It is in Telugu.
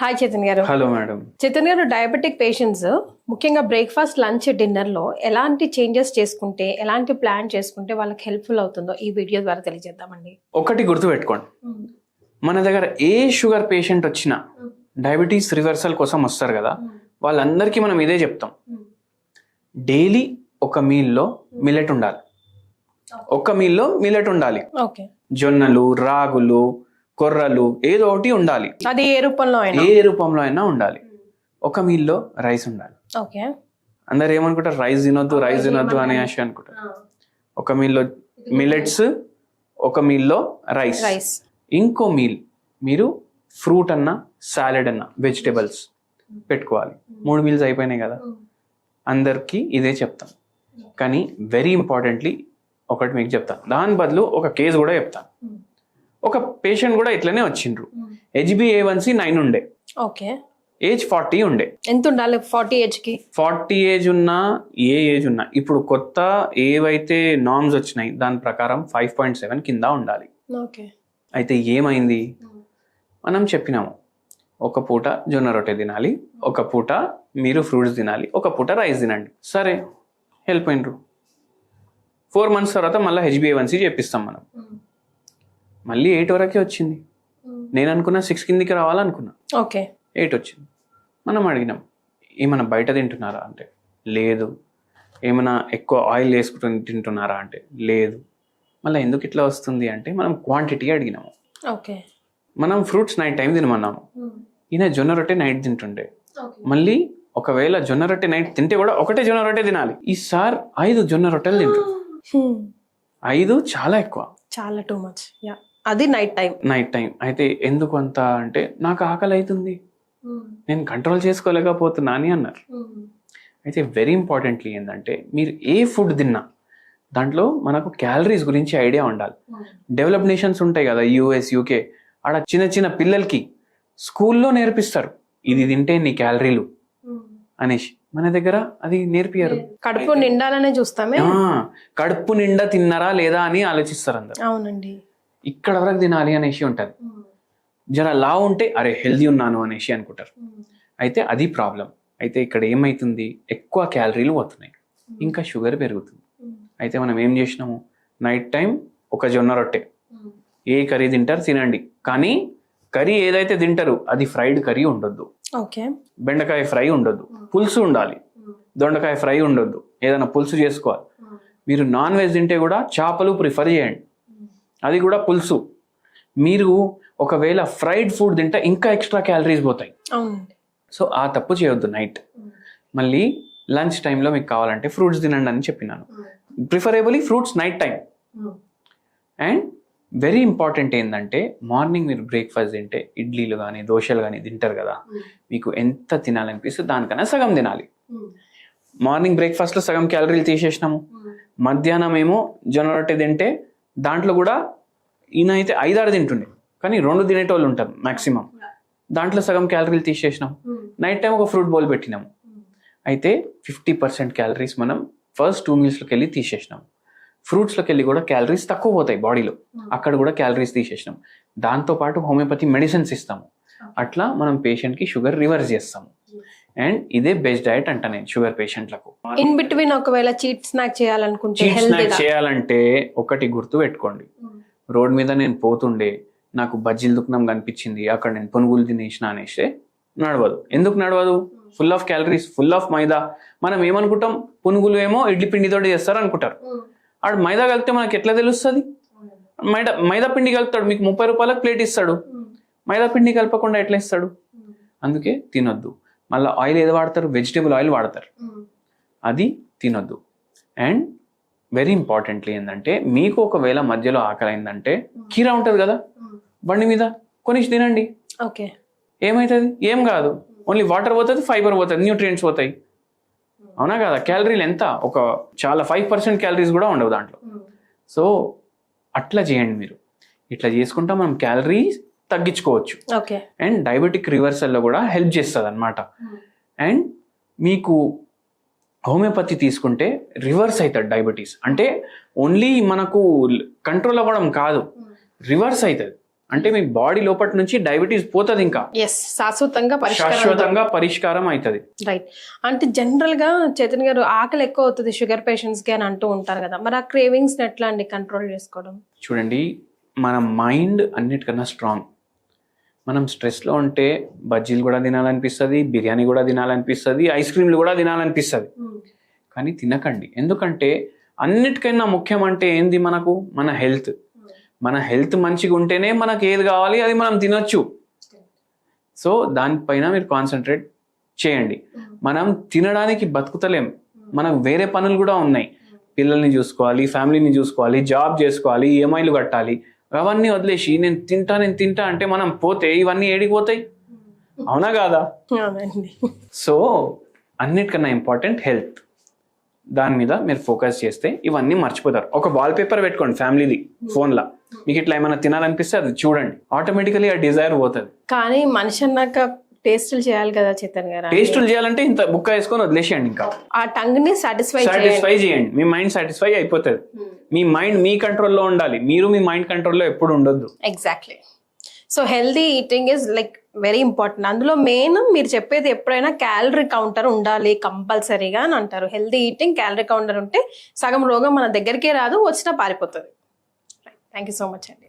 హాయ్ చైతన్య గారు. Hello madam Chaitanya garu diabetic patients ముఖ్యంగా బ్రేక్ఫాస్ట్ లంచ్ డిన్నర్లో ఎలాంటి చేంజెస్ చేసుకుంటే ఎలాంటి ప్లాన్ చేసుకుంటే వాళ్ళకి హెల్ప్ఫుల్ అవుతుందో ఈ వీడియో ద్వారా తెలియజేద్దామండి. ఒకటి గుర్తుపెట్టుకోండి. మన దగ్గర ఏ షుగర్ పేషెంట్ వచ్చినా డయాబెటీస్ రివర్సల్ కోసం వస్తారు కదా వాళ్ళందరికీ మనం ఇదే చెప్తాం. డైలీ ఒక మీల్లో మిల్లెట్ ఉండాలి. ఒక మీల్లో మిల్లెట్ ఉండాలి. ఓకే జొన్నలు రాగులు కొర్రలు ఏదో ఒకటి ఉండాలి. అది ఏ రూపంలో అయినా. ఏ రూపంలో అయినా ఉండాలి. ఒక మీల్లో రైస్ ఉండాలి. ఓకే. అందరు ఏమనుకుంటారు? రైస్ తినొద్దు రైస్ తినొద్దు అనే ఆశ అనుకుంటారు. ఒక మీల్లో మిల్లెట్స్ ఒక మీల్లో రైస్. రైస్. ఇంకో మీల్ మీరు ఫ్రూట్ అన్న సాలెడ్ అన్న వెజిటేబుల్స్ పెట్టుకోవాలి. మూడు మీల్స్ అయిపోయినాయి కదా. అందరికీ ఇదే చెప్తాం. కానీ వెరీ ఇంపార్టెంట్లీ ఒకటి మీకు చెప్తాను దాని బదులు ఒక కేసు కూడా చెప్తాను ఒక పేషెంట్ కూడా ఇట్లనే వచ్చిండ్రు. H B A one C nine ఉండే. ఓకే. ఏజ్ ఫార్టీ ఉండే. ఎంత ఉండాలి ఫార్టీ ఏజ్కి? ఫార్టీ ఏజ్ ఉన్నా ఏ ఏజ్ ఉన్నా ఇప్పుడు కొత్త ఏవైతే నామ్స్ వచ్చినాయి దాని ప్రకారం ఫైవ్ పాయింట్ సెవెన్ కింద ఉండాలి. ఓకే. అయితే ఏమైంది? మనం చెప్పినాము. ఒక పూట జొన్న రొట్టె తినాలి ఒక పూట మీరు ఫ్రూట్స్ తినాలి ఒక పూట రైస్ తినండి. సరే హెల్ప్ అయినరు ఫోర్ మంత్స్ తర్వాత మళ్ళీ హెచ్బిఏవన్సీ చెప్పిస్తాం మనం. మళ్ళీ ఎయిట్ వరకే వచ్చింది. నేను అనుకున్నా సిక్స్ కిందికి రావాలనుకున్నా. ఓకే. ఎయిట్ వచ్చింది. మనం అడిగినాం ఏమైనా బయట తింటున్నారా? అంటే లేదు. ఏమైనా ఎక్కువ ఆయిల్ వేసుకుని తింటున్నారా? అంటే లేదు. మళ్ళీ ఎందుకు ఇట్లా వస్తుంది అంటే మనం క్వాంటిటీ అడిగినాము ఓకే. మనం ఫ్రూట్స్ నైట్ టైం తినమన్నాము ఈయన జొన్న రొట్టె నైట్ తింటుండే. మళ్ళీ ఒకవేళ జొన్న రొట్టె నైట్ తింటే కూడా ఒకటే జొన్న రొట్టె తినాలి. ఈ సార్ ఐదు జొన్న రొట్టెలు తింటారు ఐదు చాలా ఎక్కువ. చాలా టూ మచ్ యా అది నైట్ టైం నైట్ టైం అయితే ఎందుకు అంత అంటే నాకు ఆకలి అవుతుంది నేను కంట్రోల్ చేసుకోలేకపోతున్నా అని అన్నారు అయితే వెరీ ఇంపార్టెంట్లీ ఏంటంటే మీరు ఏ ఫుడ్ తిన్నా దాంట్లో మనకు క్యాలరీస్ గురించి ఐడియా ఉండాలి. డెవలప్ నేషన్స్ ఉంటాయి కదా యూఎస్ యూకే ఆడ చిన్న చిన్న పిల్లలకి స్కూల్లో నేర్పిస్తారు. ఇది తింటే నీ క్యాలరీలు అనేసి. మన దగ్గర అది నేర్పియారు కడుపు నిండాలనే చూస్తామే. కడుపు నిండా తిన్నారా లేదా అని ఆలోచిస్తారు అందరు. అవునండి. ఇక్కడ వరకు తినాలి అనేసి ఉంటుంది జర లా ఉంటే అరే హెల్దీ ఉన్నాను అనేసి అనుకుంటారు. అయితే అది ప్రాబ్లం. అయితే ఇక్కడ ఏమైతుంది? ఎక్కువ క్యాలరీలు పోతున్నాయి. ఇంకా షుగర్ పెరుగుతుంది. అయితే మనం ఏం చేసినాము? నైట్ టైం ఒక జొన్న రొట్టె. ఏ కర్రీ తింటారు తినండి. కానీ కర్రీ ఏదైతే తింటారు అది ఫ్రైడ్ కర్రీ ఉండొద్దు. ఓకే. బెండకాయ ఫ్రై ఉండొద్దు. పులుసు ఉండాలి. దొండకాయ ఫ్రై ఉండొద్దు. ఏదైనా పులుసు చేసుకోవాలి. మీరు నాన్ వెజ్ తింటే కూడా చేపలు ప్రిఫర్ చేయండి. అది కూడా పులుసు. మీరు ఒకవేళ ఫ్రైడ్ ఫుడ్ తింటే ఇంకా ఎక్స్ట్రా క్యాలరీస్ పోతాయి. సో ఆ తప్పు చేయొద్దు నైట్ మళ్ళీ లంచ్ టైంలో మీకు కావాలంటే ఫ్రూట్స్ తినండి అని చెప్పినాను. Preferably fruits night time and very important ఏంటంటే మార్నింగ్ మీరు బ్రేక్ఫాస్ట్ తింటే ఇడ్లీలు కానీ దోశలు కానీ తింటారు కదా మీకు ఎంత తినాలనిపిస్తే దానికన్నా సగం తినాలి. మార్నింగ్ బ్రేక్ఫాస్ట్లో సగం క్యాలరీలు తీసేసినాము. మధ్యాహ్నం ఏమో జొన్న రొట్టె తింటే దాంట్లో కూడా ఈయన అయితే ఐదారు తింటుండే. కానీ రెండు తినేటోళ్ళు ఉంటారు మాక్సిమం దాంట్లో సగం క్యాలరీలు తీసేసినాం. నైట్ టైం ఒక ఫ్రూట్ బౌల్ పెట్టినాము అయితే ఫిఫ్టీ పర్సెంట్ క్యాలరీస్ మనం ఫస్ట్ టూ మీల్స్లోకి వెళ్ళి తీసేసినాం. ఫ్రూట్స్లోకి వెళ్ళి కూడా క్యాలరీస్ తక్కువ పోతాయి బాడీలో అక్కడ కూడా క్యాలరీస్ తీసేసినాం. దాంతోపాటు హోమియోపతి మెడిసిన్స్ ఇస్తాము. అట్లా మనం పేషెంట్కి షుగర్ రివర్స్ చేస్తాము. అండ్ ఇదే బెస్ట్ డయట్ అంట నేను షుగర్ పేషెంట్లకు. ఇన్ బిట్వీన్ ఒకవేళ చీట్ స్నాక్ చేయాలనుకుంటే చీట్ స్నాక్ చేయాలంటే ఒకటి గుర్తు పెట్టుకోండి. రోడ్ మీద నేను పోతుండే నాకు బజ్జీలు దుకాణం కనిపించింది అక్కడ నేను పునుగులు తినేసిన అనేసి నడవదు. ఎందుకు నడవదు? Full of calories full of maida. మనం ఏమనుకుంటాం? పునుగులు ఏమో ఇడ్లీ పిండితోటి చేస్తారు అనుకుంటారు ఆడు మైదా కలిపితే మనకి ఎట్లా తెలుస్తుంది? మైదా మైదా పిండి కలుపుతాడు మీకు ముప్పై రూపాయలకు ప్లేట్ ఇస్తాడు. మైదా పిండి కలపకుండా ఎట్లా ఇస్తాడు? అందుకే తినొద్దు. మళ్ళీ ఆయిల్ ఏది వాడతారు? వెజిటేబుల్ ఆయిల్ వాడతారు. అది తినొద్దు. అండ్ వెరీ ఇంపార్టెంట్లీ ఏంటంటే మీకు ఒకవేళ మధ్యలో ఆకలి అయిందంటే కీరా ఉంటుంది కదా? బండి మీద కొనిసి తినండి. ఓకే. ఏమవుతుంది ఏం కాదు. ఓన్లీ వాటర్ పోతుంది ఫైబర్ పోతుంది న్యూట్రియంట్స్ పోతాయి. అవునా కదా? క్యాలరీలు ఎంత ఒక చాలా ఫైవ్ పర్సెంట్ క్యాలరీస్ కూడా ఉండవు దాంట్లో. సో అట్లా చేయండి మీరు. ఇట్లా చేసుకుంటా మనం క్యాలరీస్ తగ్గించుకోవచ్చు. ఓకే. అండ్ డయాబెటిక్ రివర్సల్లో కూడా హెల్ప్ చేస్తుంది అనమాట అండ్ మీకు హోమియోపతి తీసుకుంటే రివర్స్ అవుతుంది డయాబెటీస్. అంటే ఓన్లీ మనకు కంట్రోల్ అవ్వడం కాదు రివర్స్ అవుతుంది అంటే మీ బాడీ లోపటి నుంచి డయాబెటీస్ పోతుంది ఇంకా. శాశ్వతంగా శాశ్వతంగా పరిష్కారం అవుతుంది రైట్ అంటే జనరల్గా చైతన్య గారు ఆకలి ఎక్కువ అవుతుంది షుగర్ పేషెంట్స్కి అని అంటూ ఉంటారు కదా. మరి ఆ క్రేవింగ్స్ ఎట్లా అండి కంట్రోల్ చేసుకోవడం? చూడండి మన మైండ్ అన్నిటికన్నా స్ట్రాంగ్. మనం స్ట్రెస్లో ఉంటే బజ్జీలు కూడా తినాలనిపిస్తుంది బిర్యానీ కూడా తినాలనిపిస్తుంది ఐస్ క్రీమ్లు కూడా తినాలనిపిస్తుంది. కానీ తినకండి. ఎందుకంటే అన్నిటికైనా ముఖ్యం అంటే ఏంది మనకు? మన హెల్త్. మన హెల్త్ మంచిగా ఉంటేనే మనకు ఏది కావాలి అది మనం తినొచ్చు. సో దానిపైన మీరు కాన్సన్ట్రేట్ చేయండి. మనం తినడానికి బతుకుతలేం. మనకు వేరే పనులు కూడా ఉన్నాయి. పిల్లల్ని చూసుకోవాలి ఫ్యామిలీని చూసుకోవాలి జాబ్ చేసుకోవాలి ఈఎంఐలు కట్టాలి. అవన్నీ వదిలేసి నేను తింటా నేను తింటా అంటే మనం పోతే ఇవన్నీ ఏడిపోతాయి అవునా కాదా? సో అన్నిటికన్నా ఇంపార్టెంట్ హెల్త్ దాని మీద మీరు ఫోకస్ చేస్తే ఇవన్నీ మర్చిపోతారు. ఒక వాల్ పేపర్ పెట్టుకోండి ఫ్యామిలీది ఫోన్లో మీకు ఇట్లా ఏమైనా తినాలనిపిస్తే అది చూడండి. ఆటోమేటికలీ ఆ డిజైర్ పోతుంది. కానీ మనిషి అన్నాక టేస్టులు చేయాలి కదా చైతన్య గారు టేస్టులు చేయాలంటే ఇంత బుక్క వేసుకొని వదిలేసేయండి ఇంకా. ఆ టంగ్ని సాటిస్ఫై సాటిస్ఫై చేయండి. మీ మైండ్ సాటిస్ఫై అయిపోతుంది. మీ మైండ్ మీ కంట్రోల్లో ఉండాలి. మీరు మీ మైండ్ కంట్రోల్లో ఎప్పుడు ఉండొద్దు. Exactly so healthy eating is like very important అందులో మెయిన్ మీరు చెప్పేది ఎప్పుడైనా క్యాలరీ కౌంటర్ ఉండాలి కంపల్సరీగా అని అంటారు. హెల్దీ ఈటింగ్ క్యాలరీ కౌంటర్ ఉంటే సగం రోగం మన దగ్గరికే రాదు వచ్చినా పారిపోతుంది. థ్యాంక్ యూ సో మచ్ అండి.